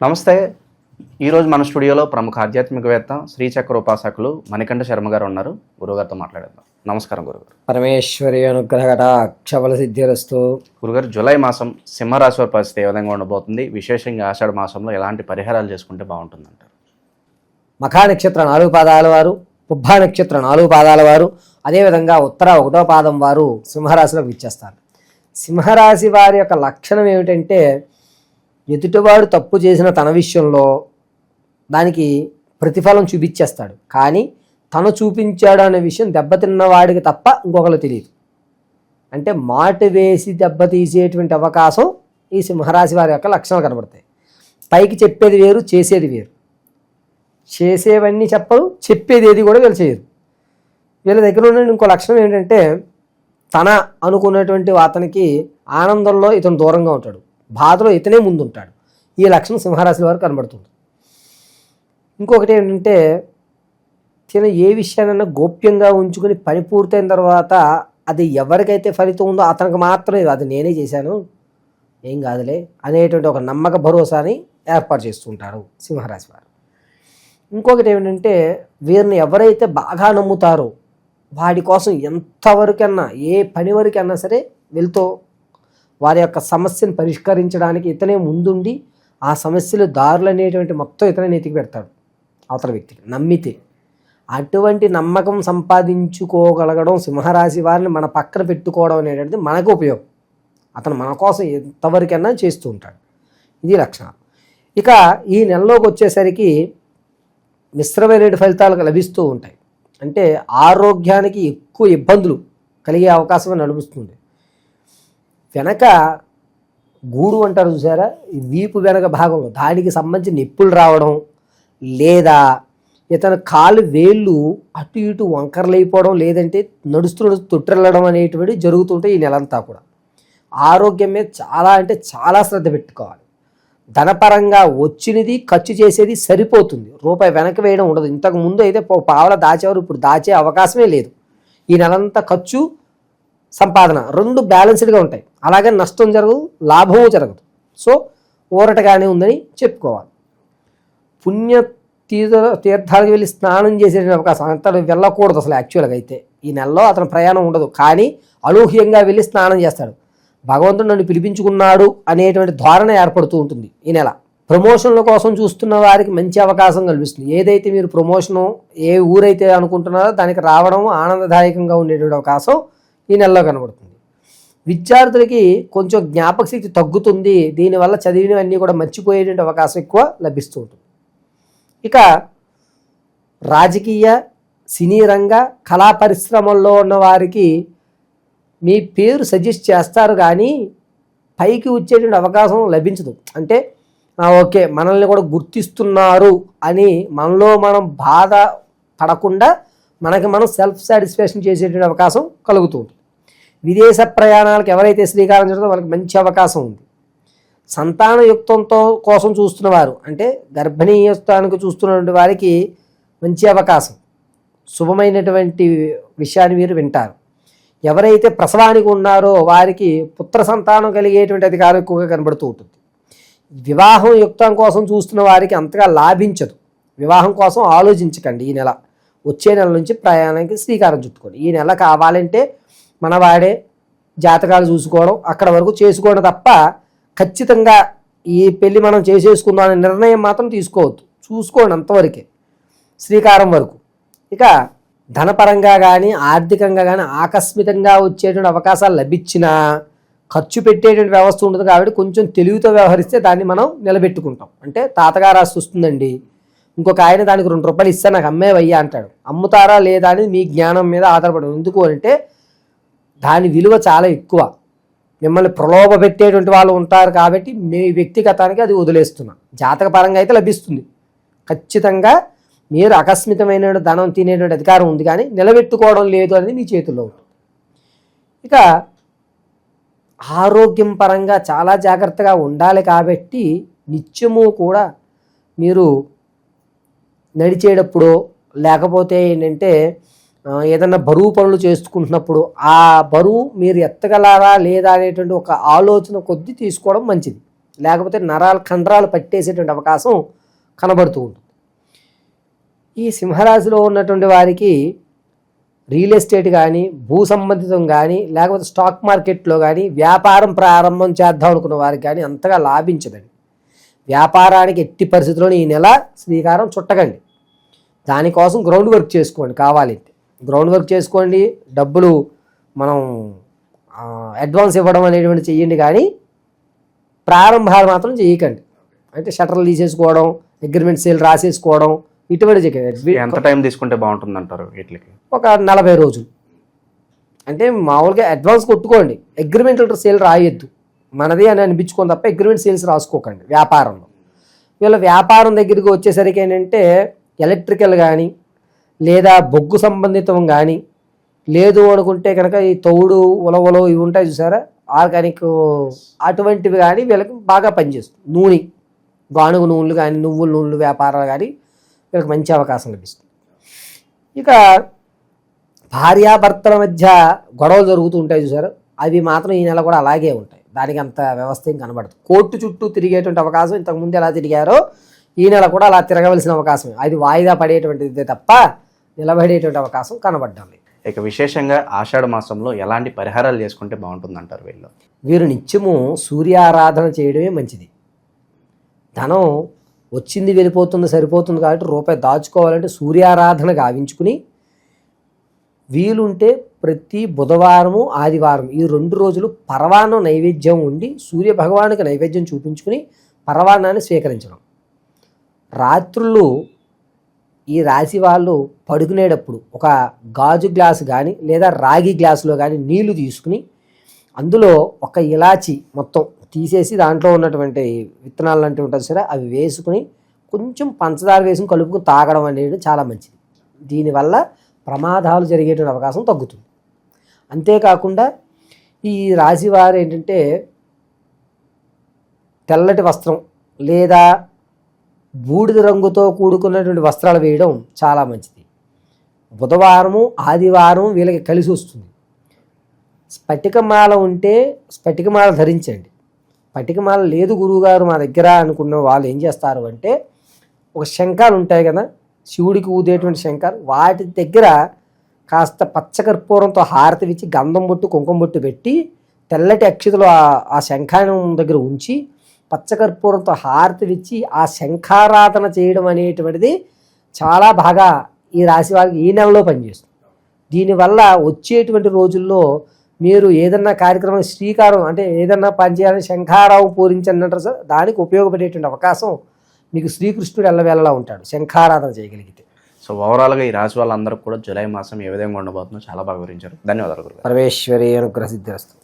నమస్తే. ఈరోజు మన స్టూడియోలో ప్రముఖ ఆధ్యాత్మికవేత్త శ్రీచక్ర ఉపాసకులు మణికంఠ శర్మ గారు ఉన్నారు. గురుగారితో మాట్లాడేద్దాం. నమస్కారం గురుగారు. పరమేశ్వరి అనుగ్రహట అక్షబల సిద్ధిరస్తు. గురుగారు జూలై మాసం సింహరాశి వారి పరిస్థితి ఏ విధంగా ఉండబోతుంది? విశేషంగా ఆషాఢ మాసంలో ఎలాంటి పరిహారాలు చేసుకుంటే బాగుంటుందంటారు? మఖా నక్షత్ర నాలుగు పాదాల వారు పుబ్బా నక్షత్ర నాలుగు పాదాల వారు అదేవిధంగా ఉత్తర ఒకటో పాదం వారు సింహరాశిలోకి విచ్చేస్తారు. సింహరాశి వారి యొక్క లక్షణం ఏమిటంటే ఎదుటివాడు తప్పు చేసిన తన విషయంలో దానికి ప్రతిఫలం చూపించేస్తాడు. కానీ తను చూపించాడు అనే విషయం దెబ్బతిన్న వాడికి తప్ప ఇంకొకరు తెలియదు. అంటే మాట వేసి దెబ్బతీసేటువంటి అవకాశం ఈ సింహరాశి వారి యొక్క లక్షణాలు కనబడతాయి. పైకి చెప్పేది వేరు చేసేది వేరు. చేసేవన్నీ చెప్పరు చెప్పేది ఏది కూడా వీళ్ళు చేయరు. వీళ్ళ దగ్గర ఉన్న ఇంకో లక్షణం ఏంటంటే తన అనుకున్నటువంటి అతనికి ఆనందంలో ఇతను దూరంగా ఉంటాడు. బాధలో ఇతనే ముందుంటాడు. ఈ లక్షణం సింహరాశి వారు కనబడుతుంది. ఇంకొకటి ఏంటంటే తిన ఏ విషయాన్నైనా గోప్యంగా ఉంచుకొని పని పూర్తయిన తర్వాత అది ఎవరికైతే ఫలితం ఉందో అతనికి మాత్రమే అది నేనే చేశాను ఏం కాదులే అనేటువంటి ఒక నమ్మక భరోసాని ఏర్పాటు చేస్తుంటారు సింహరాశి వారు. ఇంకొకటి ఏమిటంటే వీరిని ఎవరైతే బాగా నమ్ముతారో వాడి కోసం ఎంతవరకన్నా ఏ పని వరకైనా సరే వెళ్తూ వారి యొక్క సమస్యను పరిష్కరించడానికి ఇతనే ముందుండి ఆ సమస్యలు దారులు అనేటువంటి మొత్తం ఇతనే నెతికి పెడతాడు. అవతల వ్యక్తికి నమ్మితే. అటువంటి నమ్మకం సంపాదించుకోగలగడం సింహరాశి వారిని మన పక్కన పెట్టుకోవడం అనేటువంటిది మనకు ఉపయోగం. అతను మన కోసం ఎంతవరకైనా చేస్తూ ఉంటాడు. ఇది లక్షణం ఇక ఈ నెలలోకి వచ్చేసరికి మిశ్రమైన ఫలితాలు లభిస్తూ ఉంటాయి. అంటే ఆరోగ్యానికి ఎక్కువ ఇబ్బందులు కలిగే అవకాశం నడుపుస్తుంది వెనక గూడు అంటారు చూసారా? ఈ వీపు వెనక భాగంలో దానికి సంబంధించి నిప్పులు రావడం లేదా ఇతను కాలు వేళ్ళు అటు ఇటు వంకరలైపోవడం లేదంటే నడుస్తూ నడుస్తూ తొట్టిల్లడం అనేటువంటి జరుగుతుంటాయి ఈ నెలంతా కూడా. ఆరోగ్యం మీద చాలా అంటే చాలా శ్రద్ధ పెట్టుకోవాలి. ధనపరంగా వచ్చినది ఖర్చు చేసేది సరిపోతుంది. రూపాయి వెనక వేయడం ఉండదు. ఇంతకు ముందు అయితే పావల దాచేవారు ఇప్పుడు దాచే అవకాశమే లేదు. ఈ నెలంతా ఖర్చు సంపాదన రెండు బ్యాలెన్స్డ్గా ఉంటాయి. అలాగే నష్టం జరగదు లాభము జరగదు. సో ఊరటగానే ఉందని చెప్పుకోవాలి. పుణ్య తీర్థ తీర్థాలకు వెళ్ళి స్నానం చేసే అవకాశం అంత వెళ్ళకూడదు అసలు యాక్చువల్గా అయితే. ఈ నెలలో అతను ప్రయాణం ఉండదు కానీ అనూహ్యంగా వెళ్ళి స్నానం చేస్తాడు. భగవంతుడు నన్ను పిలిపించుకున్నాడు అనేటువంటి ధోరణ ఏర్పడుతూ ఉంటుంది ఈ నెల. ప్రమోషన్ల కోసం చూస్తున్న వారికి మంచి అవకాశం కల్పిస్తుంది. ఏదైతే మీరు ప్రమోషను ఏ ఊరైతే అనుకుంటున్నారో దానికి రావడం ఆనందదాయకంగా ఉండేటువంటి అవకాశం ఈ నెలలో కనబడుతుంది. విద్యార్థులకి కొంచెం జ్ఞాపక శక్తి తగ్గుతుంది. దీనివల్ల చదివినవన్నీ కూడా మర్చిపోయేటువంటి అవకాశం ఎక్కువ లభిస్తూ ఉంటుంది. ఇక రాజకీయ సినీ రంగ కళా పరిశ్రమల్లో ఉన్న వారికి మీ పేరు సజెస్ట్ చేస్తారు కానీ పైకి వచ్చేటువంటి అవకాశం లభించదు. అంటే ఓకే మనల్ని కూడా గుర్తిస్తున్నారు అని మనలో మనం బాధ పడకుండా మనకి మనం సెల్ఫ్ సాటిస్ఫాక్షన్ చేసేటువంటి అవకాశం కలుగుతుంది విదేశ ప్రయాణాలకు ఎవరైతే శ్రీకారం చుడతారో వాళ్ళకి మంచి అవకాశం ఉంది. సంతానయుక్తంతో కోసం చూస్తున్న వారు అంటే గర్భిణీయత్వానికి చూస్తున్నటువంటి వారికి మంచి అవకాశం. శుభమైనటువంటి విషయాన్ని మీరు వింటారు. ఎవరైతే ప్రసవానికి ఉన్నారో వారికి పుత్ర సంతానం కలిగేటువంటి అధికారం ఎక్కువగా కనబడుతూ ఉంటుంది. వివాహం యుక్తం కోసం చూస్తున్న వారికి అంతగా లాభించదు. వివాహం కోసం ఆలోచించకండి. ఈ నెల వచ్చే నెల నుంచి ప్రయాణానికి శ్రీకారం చుట్టుకోండి. ఈ నెల కావాలంటే మన వాడే జాతకాలు చూసుకోవడం అక్కడ వరకు చేసుకోవడం తప్ప ఖచ్చితంగా ఈ పెళ్ళి మనం చేసేసుకుందాం అనే నిర్ణయం మాత్రం తీసుకోవద్దు. చూసుకోండి అంతవరకే. శ్రీకారం వరకు. ఇక ధనపరంగా కానీ ఆర్థికంగా కానీ ఆకస్మికంగా వచ్చేటువంటి అవకాశాలు లభించినా ఖర్చు పెట్టేటువంటి వ్యవస్థ ఉంటుంది కాబట్టి కొంచెం తెలివితో వ్యవహరిస్తే దాన్ని మనం నిలబెట్టుకుంటాం. అంటే తాతగారు ఆస్తి వస్తుందండి. ఇంకొక ఆయన దానికి రెండు రూపాయలు ఇస్తే నాకు అమ్మే వయ్యా అంటాడు. అమ్ముతారా లేదా అనేది మీ జ్ఞానం మీద ఆధారపడదు. ఎందుకు అంటే దాని విలువ చాలా ఎక్కువ. మిమ్మల్ని ప్రలోభ పెట్టేటువంటి వాళ్ళు ఉంటారు కాబట్టి మీ వ్యక్తిగతానికి అది వదిలేస్తున్నా. జాతక పరంగా అయితే లభిస్తుంది. ఖచ్చితంగా మీరు ఆకస్మికమైన ధనం తినేటువంటి అధికారం ఉంది కానీ నిలబెట్టుకోవడం లేదు అనేది మీ చేతుల్లో ఉంటుంది. ఇక ఆరోగ్యం పరంగా చాలా జాగ్రత్తగా ఉండాలి కాబట్టి నిత్యము కూడా మీరు నడిచేటప్పుడు లేకపోతే ఏంటంటే ఏదైనా ఏదన్నా బరువు పనులు చేసుకుంటున్నప్పుడు ఆ బరువు మీరు ఎత్తగలరా లేదా అనేటువంటి ఒక ఆలోచన కొద్దీ తీసుకోవడం మంచిది. లేకపోతే నరాలు కండరాలు పట్టేసేటువంటి అవకాశం కనబడుతూ ఉంటుంది. ఈ సింహరాశిలో ఉన్నటువంటి వారికి రియల్ ఎస్టేట్ కానీ భూ సంబంధితం కానీ లేకపోతే స్టాక్ మార్కెట్లో కానీ వ్యాపారం ప్రారంభం చేద్దాం అనుకున్న వారికి కానీ అంతగా లాభించదండి. వ్యాపారానికి ఎట్టి పరిస్థితుల్లోనూ ఈ నెల శ్రీకారం చుట్టకండి. దానికోసం గ్రౌండ్ వర్క్ చేసుకోండి కావాలి గ్రౌండ్ వర్క్ చేసుకోండి డబ్బులు మనం అడ్వాన్స్ ఇవ్వడం అనేటువంటి చెయ్యండి కానీ ప్రారంభాలు మాత్రం చేయకండి అంటే షట్టర్లు తీసేసుకోవడం అగ్రిమెంట్ సేల్ రాసేసుకోవడం ఇటువంటి ఎంత టైం తీసుకుంటే బాగుంటుంది అంటారు వీటికి? ఒక నలభై రోజులు. అంటే మామూలుగా అడ్వాన్స్ కొట్టుకోండి. అగ్రిమెంట్ సేల్ రాయొద్దు. మనది అని అనిపించుకోండి తప్ప అగ్రిమెంట్ సేల్స్ రాసుకోకండి వ్యాపారంలో. వీళ్ళ వ్యాపారం దగ్గరికి వచ్చేసరికి ఏంటంటే ఎలక్ట్రికల్ కానీ లేదా బొగ్గు సంబంధితం కానీ లేదు అనుకుంటే కనుక ఈ తౌడు ఉలవలు ఇవి ఉంటాయి చూసారా? ఆర్గానిక్ అటువంటివి కానీ వీళ్ళకి బాగా పనిచేస్తుంది. నూనె గానుగు నూనెలు కానీ నువ్వుల నూనెలు వ్యాపారాలు కానీ వీళ్ళకి మంచి అవకాశం లభిస్తుంది. ఇక భార్యాభర్తల మధ్య గొడవలు జరుగుతూ ఉంటాయి చూసారు? అవి మాత్రం ఈ నెల కూడా అలాగే ఉంటాయి. దానికి అంత వ్యవస్థ ఏం కనబడదు. కోర్టు చుట్టూ తిరిగేటువంటి అవకాశం ఇంతకుముందు ఎలా తిరిగారో ఈ నెల కూడా అలా తిరగవలసిన అవకాశం. అది వాయిదా పడేటువంటిదే తప్ప నిలబడేటువంటి అవకాశం కనబడ్డం లేదు ఇక విశేషంగా ఆషాఢ మాసంలో ఎలాంటి పరిహారాలు చేసుకుంటే బాగుంటుంది అంటారు వీళ్ళు? వీరు నిత్యము సూర్యారాధన చేయడమే మంచిది. ధనం వచ్చింది వెళ్ళిపోతుంది సరిపోతుంది కాబట్టి రూపాయి దాచుకోవాలంటే సూర్యారాధన గావించుకుని వీలుంటే ప్రతి బుధవారము ఆదివారం ఈ రెండు రోజులు పరవాన్నం నైవేద్యం ఉండి సూర్య భగవానుకి నైవేద్యం చూపించుకుని పరవాన్నాన్ని స్వీకరించడం. రాత్రులు ఈ రాశి వాళ్ళు పడుకునేటప్పుడు ఒక గాజు గ్లాసు కానీ లేదా రాగి గ్లాసులో కానీ నీళ్ళు తీసుకుని అందులో ఒక ఇలాచి మొత్తం తీసేసి దాంట్లో ఉన్నటువంటి విత్తనాలు లాంటివి ఉంటుంది సరే అవి వేసుకుని కొంచెం పంచదార వేసుకుని కలుపుకుని తాగడం అనేది చాలా మంచిది. దీనివల్ల ప్రమాదాలు జరిగేటువంటి అవకాశం తగ్గుతుంది. అంతేకాకుండా ఈ రాశి వారు ఏంటంటే తెల్లటి వస్త్రం లేదా బూడిద రంగుతో కూడుకున్నటువంటి వస్త్రాలు వేయడం చాలా మంచిది. బుధవారము ఆదివారం వీళ్ళకి కలిసి వస్తుంది. స్ఫటికమాల ఉంటే స్ఫటికమాల ధరించండి. స్ఫటికమాల లేదు గురువుగారు మా దగ్గర అనుకున్న వాళ్ళు ఏం చేస్తారు అంటే ఒక శంఖాలు ఉంటాయి కదా శివుడికి ఊదేటువంటి శంఖాలు వాటి దగ్గర కాస్త పచ్చకర్పూరంతో హారతి ఇచ్చి గంధం బొట్టు కుంకుమ బొట్టు పెట్టి తెల్లటి అక్షతలు ఆ- ఆ శంఖానం దగ్గర ఉంచి పచ్చకర్పూరంతో హారతి ఇచ్చి ఆ శంఖారాధన చేయడం అనేటువంటిది చాలా బాగా ఈ రాశి వారికి ఈ నెలలో పనిచేస్తుంది. దీనివల్ల వచ్చేటువంటి రోజుల్లో మీరు ఏదన్నా కార్యక్రమం శ్రీకారం అంటే ఏదన్నా పని చేయాలని శంఖారావు పూరించండి అంటారు సార్ దానికి ఉపయోగపడేటువంటి అవకాశం మీకు శ్రీకృష్ణుడు ఎల్లవేళలా ఉంటాడు శంఖారాధన చేయగలిగితే. సో ఓవరాల్గా ఈ రాశి వాళ్ళందరూ కూడా జూలై మాసం ఏ విధంగా ఉండబోతుందో చాలా బాగా వివరించారు. ధన్యవాదాలు పరమేశ్వరి అనుగ్రహ సిద్ధిరస్తు